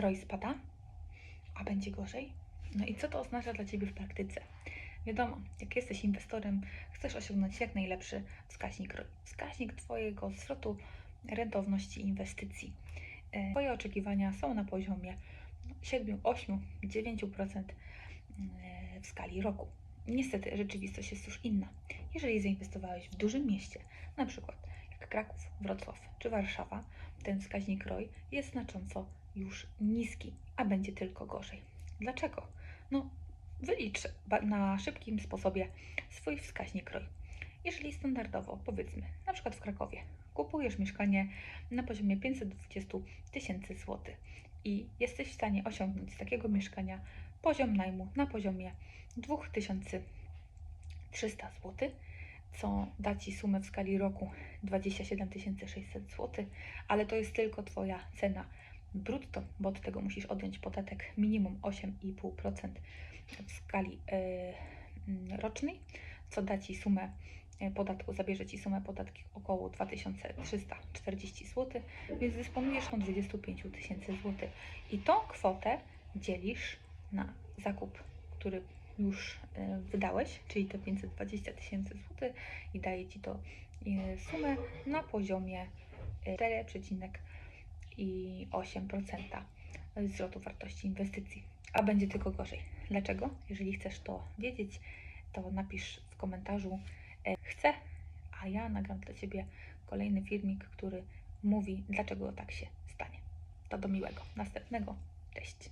ROI spada, a będzie gorzej? No i co to oznacza dla Ciebie w praktyce? Wiadomo, jak jesteś inwestorem, chcesz osiągnąć jak najlepszy wskaźnik ROI. Wskaźnik Twojego zwrotu rentowności inwestycji. E, Twoje oczekiwania są na poziomie 7, 8, 9% e, w skali roku. Niestety rzeczywistość jest już inna. Jeżeli zainwestowałeś w dużym mieście, na przykład Kraków, Wrocław czy Warszawa, ten wskaźnik ROI jest znacząco już niski, a będzie tylko gorzej. Dlaczego? No, wylicz na szybkim sposobie swój wskaźnik ROI. Jeżeli standardowo, powiedzmy, na przykład w Krakowie, kupujesz mieszkanie na poziomie 520 tysięcy złotych i jesteś w stanie osiągnąć z takiego mieszkania poziom najmu na poziomie 2300 zł, co da Ci sumę w skali roku 27 600 zł, ale to jest tylko Twoja cena brutto, bo od tego musisz odjąć podatek minimum 8,5% w skali mm, rocznej, co da Ci sumę e, podatku, zabierze Ci sumę podatki około 2340 zł, więc dysponujesz tą 25 tysięcy złotych. I tą kwotę dzielisz na zakup, który już e, wydałeś, czyli te 520 tysięcy złotych i daje Ci to e, sumę na poziomie e, 4,8% zwrotu wartości inwestycji. A będzie tylko gorzej. Dlaczego? Jeżeli chcesz to wiedzieć, to napisz w komentarzu e, chcę, a ja nagram dla Ciebie kolejny filmik, który mówi, dlaczego tak się stanie. To do miłego. Następnego. Cześć.